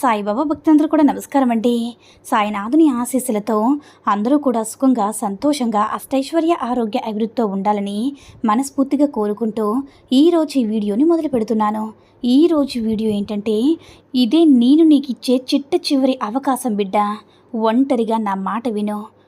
సాయిబాబా భక్తులందరూ కూడా నమస్కారం అండి. సాయినాథుని ఆశీస్సులతో అందరూ కూడా సుఖంగా సంతోషంగా అష్టైశ్వర్య ఆరోగ్య అభివృద్ధితో ఉండాలని మనస్ఫూర్తిగా కోరుకుంటూ ఈరోజు ఈ వీడియోని మొదలు పెడుతున్నాను. ఈరోజు వీడియో ఏంటంటే ఇదే నేను నీకు ఇచ్చే చిట్ట చివరి అవకాశం బిడ్డ. ఒంటరిగా నా మాట విను.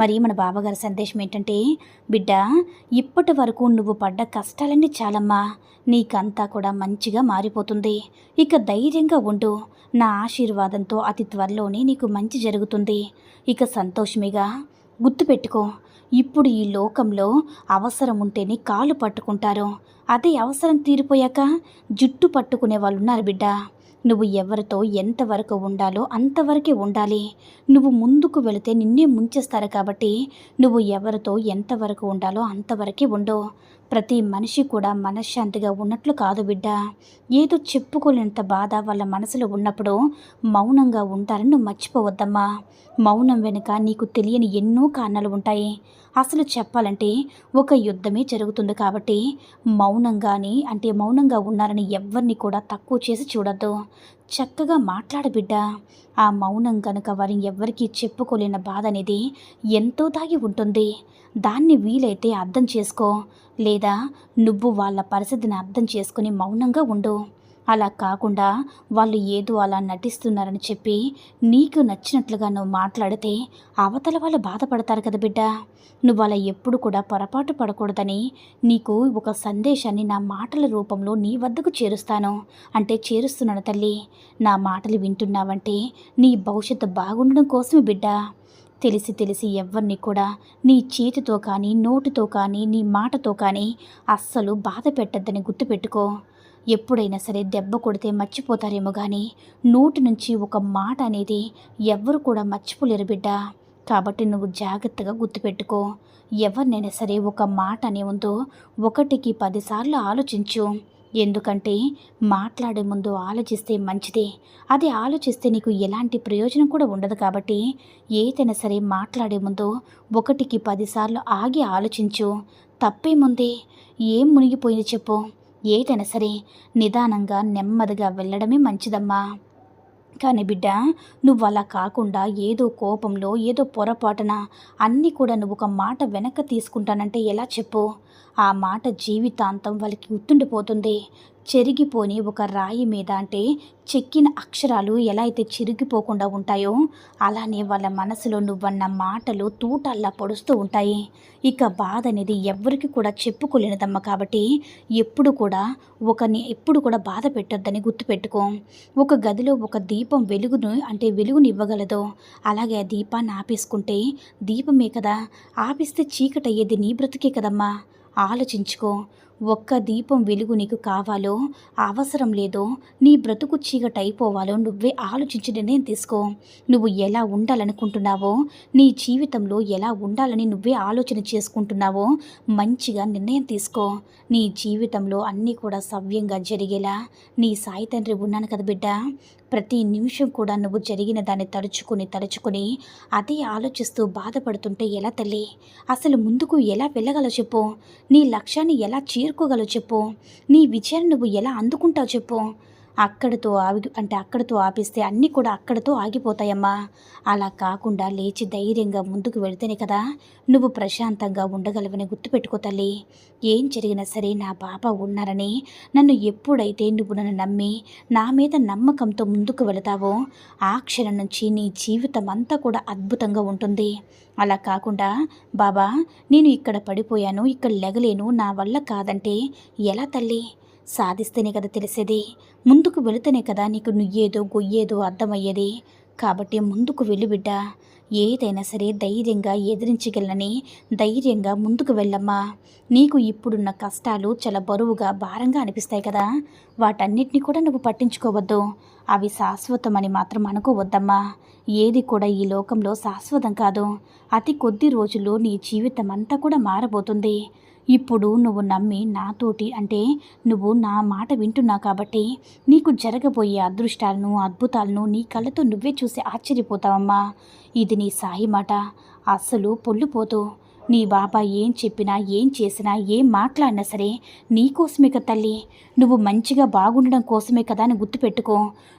మరి మన బాబాగారి సందేశం ఏంటంటే బిడ్డ ఇప్పటి వరకు నువ్వు పడ్డ కష్టాలన్నీ చాలమ్మా. నీకంతా కూడా మంచిగా మారిపోతుంది. ఇక ధైర్యంగా ఉండు. నా ఆశీర్వాదంతో అతి త్వరలోనే నీకు మంచి జరుగుతుంది. ఇక సంతోషమేగా? గుర్తుపెట్టుకో ఇప్పుడు ఈ లోకంలో అవసరం ఉంటేనే కాలు పట్టుకుంటారు. అదే అవసరం తీరిపోయాక జుట్టు పట్టుకునే వాళ్ళు ఉన్నారు బిడ్డ. నువ్వు ఎవరితో ఎంతవరకు ఉండాలో అంతవరకే ఉండాలి. నువ్వు ముందుకు వెళితే నిన్నే ముంచేస్తారు కాబట్టి నువ్వు ఎవరితో ఎంతవరకు ఉండాలో అంతవరకే ఉండు. ప్రతి మనిషి కూడా మనశ్శాంతిగా ఉన్నట్లు కాదు బిడ్డ. ఏదో చెప్పుకోలేనంత బాధ వాళ్ళ మనసులో ఉన్నప్పుడు మౌనంగా ఉంటారని నువ్వు మర్చిపోవద్దమ్మా. మౌనం వెనుక నీకు తెలియని ఎన్నో కారణాలు ఉంటాయి. అసలు చెప్పాలంటే ఒక యుద్ధమే జరుగుతుంది కాబట్టి మౌనంగాని అంటే మౌనంగా ఉన్నారని ఎవరిని కూడా తక్కువ చేసి చూడద్దు. చక్కగా మాట్లాడబిడ్డ ఆ మౌనం కనుక వారిని ఎవ్వరికీ చెప్పుకోలేని బాధ అనేది ఎంతో దాగి ఉంటుంది. దాన్ని వీలైతే అర్థం చేసుకో. లేదా నువ్వు వాళ్ళ పరిస్థితిని అర్థం చేసుకుని మౌనంగా ఉండు. అలా కాకుండా వాళ్ళు ఏదో అలా నటిస్తున్నారని చెప్పి నీకు నచ్చినట్లుగా నువ్వు మాట్లాడితే అవతల వాళ్ళు బాధపడతారు కదా బిడ్డ. నువ్వు అలా ఎప్పుడు కూడా పొరపాటు పడకూడదని నీకు ఒక సందేశాన్ని నా మాటల రూపంలో నీ వద్దకు చేరుస్తాను. అంటే చేరుస్తున్నాను తల్లి. నా మాటలు వింటున్నావంటే నీ భవిష్యత్తు బాగుండడం కోసమే బిడ్డ. తెలిసి తెలిసి ఎవరిని కూడా నీ చేతితో కానీ నోటితో కానీ నీ మాటతో కానీ అస్సలు బాధ పెట్టద్దని గుర్తుపెట్టుకో. ఎప్పుడైనా సరే దెబ్బ కొడితే మర్చిపోతారేమో కానీ నోటి నుంచి ఒక మాట అనేది ఎవ్వరు కూడా మర్చిపోలేరు బిడ్డ. కాబట్టి నువ్వు జాగ్రత్తగా గుర్తుపెట్టుకో. ఎవరినైనా సరే ఒక మాట అనే ఉందో ఒకటికి పదిసార్లు ఆలోచించు. ఎందుకంటే మాట్లాడే ముందు ఆలోచిస్తే మంచిదే. అది ఆలోచిస్తే నీకు ఎలాంటి ప్రయోజనం కూడా ఉండదు కాబట్టి ఏదైనా సరే మాట్లాడే ముందు ఒకటికి పదిసార్లు ఆగి ఆలోచించు. తప్పేముంది ఏం మునిగిపోయింది చెప్పు. ఏదైనా సరే నిదానంగా నెమ్మదిగా వెళ్ళడమే మంచిదమ్మా. కానీ బిడ్డ నువ్వు అలా కాకుండా ఏదో కోపంలో ఏదో పొరపాటున అన్నీ కూడా నువ్వు ఒక మాట వెనక తీసుకుంటానంటే ఎలా చెప్పు? ఆ మాట జీవితాంతం వాళ్ళకి గుర్తుండిపోతుంది. చెరిగిపోని ఒక రాయి మీద అంటే చెక్కిన అక్షరాలు ఎలా అయితే చిరిగిపోకుండా ఉంటాయో అలానే వాళ్ళ మనసులో నువ్వన్న మాటలు తూటల్లా పొడుస్తూ ఉంటాయి. ఇక బాధ అనేది ఎవరికి కూడా చెప్పుకోలేనిదమ్మ కాబట్టి ఎప్పుడు కూడా ఒకని ఎప్పుడు కూడా బాధ పెట్టొద్దని గుర్తుపెట్టుకో. ఒక గదిలో ఒక దీపం వెలుగును అంటే వెలుగుని ఇవ్వగలదు. అలాగే ఆ దీపాన్ని ఆపేసుకుంటే దీపమే కదా. ఆపిస్తే చీకటయ్యేది నీ బ్రతికే కదమ్మా. ఆలోచించుకో. ఒక్క దీపం వెలుగు నీకు కావాలో? అవసరం లేదో? నీ బ్రతుకు చీకటైపోవాలో నువ్వే ఆలోచించి నిర్ణయం తీసుకో. నువ్వు ఎలా ఉండాలనుకుంటున్నావో? నీ జీవితంలో ఎలా ఉండాలని నువ్వే ఆలోచన చేసుకుంటున్నావో? మంచిగా నిర్ణయం తీసుకో. నీ జీవితంలో అన్నీ కూడా సవ్యంగా జరిగేలా? నీ సాయి తండ్రి ఉన్నాను కదా బిడ్డ? ప్రతి నిమిషం కూడా నువ్వు జరిగిన దాన్ని తలుచుకుని తలుచుకుని అదే ఆలోచిస్తూ బాధపడుతుంటే ఎలా తల్లి? అసలు ముందుకు ఎలా వెళ్ళగలో చెప్పు. నీ లక్ష్యాన్ని ఎలా చేరుకోగలవు చెప్పు. నీ విజయాన్ని నువ్వు ఎలా అందుకుంటావు చెప్పు. అక్కడితో ఆవి అంటే అక్కడితో ఆపిస్తే అన్నీ కూడా అక్కడితో ఆగిపోతాయమ్మా. అలా కాకుండా లేచి ధైర్యంగా ముందుకు వెళితేనే కదా నువ్వు ప్రశాంతంగా ఉండగలవని గుర్తుపెట్టుకో తల్లి. ఏం జరిగినా సరే నా బాబా ఉన్నారని నన్ను ఎప్పుడైతే నువ్వు నన్ను నమ్మి నా మీద నమ్మకంతో ముందుకు వెళతావో ఆ క్షణం నుంచి నీ జీవితం అంతా కూడా అద్భుతంగా ఉంటుంది. అలా కాకుండా బాబా నేను ఇక్కడ పడిపోయాను ఇక్కడ లెగలేను నా వల్ల కాదంటే ఎలా తల్లి? సాధిస్తేనే కదా తెలిసేది. ముందుకు వెళితేనే కదా నీకు నుయ్యేదో గొయ్యేదో అర్థమయ్యేది. కాబట్టి ముందుకు వెళ్ళు బిడ్డ. ఏదైనా సరే ధైర్యంగా ఎదిరించగలనని ధైర్యంగా ముందుకు వెళ్ళమ్మా. నీకు ఇప్పుడున్న కష్టాలు చాలా బరువుగా భారంగా అనిపిస్తాయి కదా. వాటన్నిటిని కూడా నువ్వు పట్టించుకోవద్దు. అవి శాశ్వతమని మాత్రం అనుకోవద్దమ్మా. ఏది కూడా ఈ లోకంలో శాశ్వతం కాదు. అతి కొద్ది రోజుల్లో నీ జీవితం అంతా కూడా మారబోతుంది. ఇప్పుడు నువ్వు నమ్మి నాతోటి అంటే నువ్వు నా మాట వింటున్నావు కాబట్టి నీకు జరగబోయే అదృష్టాలను అద్భుతాలను నీ కళ్ళతో నువ్వే చూసి ఆశ్చర్యపోతావమ్మా. ఇది నీ సాయి మాట. అస్సలు పొల్లిపోతూ నీ బాబా ఏం చెప్పినా ఏం చేసినా ఏం మాట్లాడినా సరే నీకోసమే కదా తల్లి. నువ్వు మంచిగా బాగుండడం కోసమే కదా అని గుర్తుపెట్టుకో.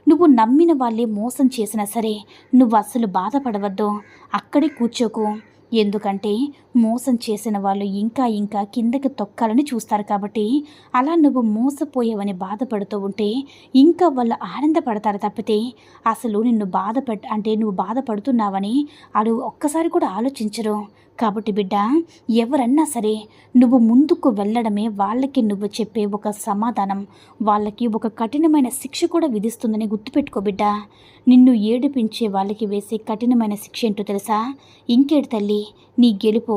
నువ్వు నమ్మిన వాళ్ళే మోసం చేసినా సరే నువ్వు అస్సలు బాధపడవద్దు. అక్కడే కూర్చోకు. ఎందుకంటే మోసం చేసిన వాళ్ళు ఇంకా ఇంకా కిందకి తొక్కాలని చూస్తారు కాబట్టి అలా నువ్వు మోసపోయావని బాధపడుతూ ఉంటే ఇంకా వాళ్ళు ఆనందపడతారు తప్పితే అసలు నిన్ను బాధపడ్ అంటే నువ్వు బాధపడుతున్నావని అడు ఒక్కసారి కూడా ఆలోచించరు. కాబట్టి బిడ్డ ఎవరన్నా సరే నువ్వు ముందుకు వెళ్ళడమే వాళ్ళకి నువ్వు చెప్పే ఒక సమాధానం. వాళ్ళకి ఒక కఠినమైన శిక్ష కూడా విధిస్తుందని గుర్తుపెట్టుకో బిడ్డ. నిన్ను ఏడిపించే వాళ్ళకి వేసే కఠినమైన శిక్ష ఏంటో తెలుసా? ఇంకేడు తల్లి నీ గెలుపు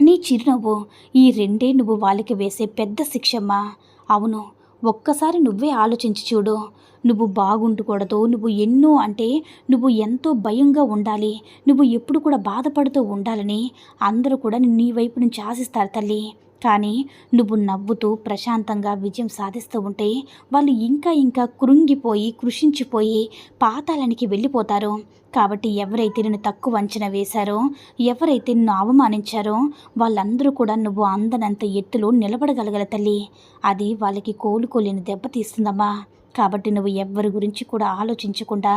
నీ చిరునవ్వు ఈ రెండే నువ్వు వాళ్ళకి వేసే పెద్ద శిక్షమ్మా. అవును ఒక్కసారి నువ్వే ఆలోచించి చూడు. నువ్వు బాగుండకూడదు నువ్వు ఎన్నో అంటే నువ్వు ఎంతో భయంగా ఉండాలి నువ్వు ఎప్పుడు కూడా బాధపడుతూ ఉండాలని అందరూ కూడా నీ వైపు నుంచి ఆశిస్తారు తల్లి. కానీ నువ్వు నవ్వుతూ ప్రశాంతంగా విజయం సాధిస్తూ ఉంటే వాళ్ళు ఇంకా ఇంకా కృంగిపోయి కృషించిపోయి పాతాళానికి వెళ్ళిపోతారు. కాబట్టి ఎవరైతే నిన్ను తక్కువ అంచనా వేశారో ఎవరైతే నిన్ను అవమానించారో వాళ్ళందరూ కూడా నువ్వు అందనంత ఎత్తులో నిలబడగలగల తల్లి. అది వాళ్ళకి కోలుకోలేని దెబ్బ తీస్తుందమ్మా. కాబట్టి నువ్వు ఎవ్వరి గురించి కూడా ఆలోచించకుండా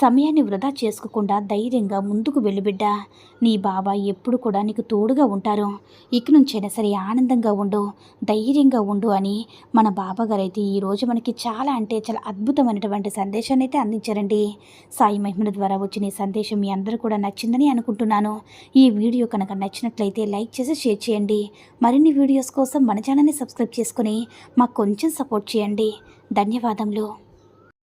సమయాన్ని వృధా చేసుకోకుండా ధైర్యంగా ముందుకు వెళ్ళిబిడ్డా నీ బాబా ఎప్పుడు కూడా నీకు తోడుగా ఉంటారు. ఇక నుంచైనా సరే ఆనందంగా ఉండు ధైర్యంగా ఉండు అని మన బాబాగారు అయితే ఈరోజు మనకి చాలా అంటే చాలా అద్భుతమైనటువంటి సందేశాన్ని అయితే అందించారండి. సాయి మహిమల ద్వారా వచ్చిన ఈ సందేశం మీ అందరూ కూడా నచ్చిందని అనుకుంటున్నాను. ఈ వీడియో కనుక నచ్చినట్లయితే లైక్ చేసి షేర్ చేయండి. మరిన్ని వీడియోస్ కోసం మన ఛానల్ని సబ్స్క్రైబ్ చేసుకుని మాకు కొంచెం సపోర్ట్ చేయండి. ధన్యవాదములు.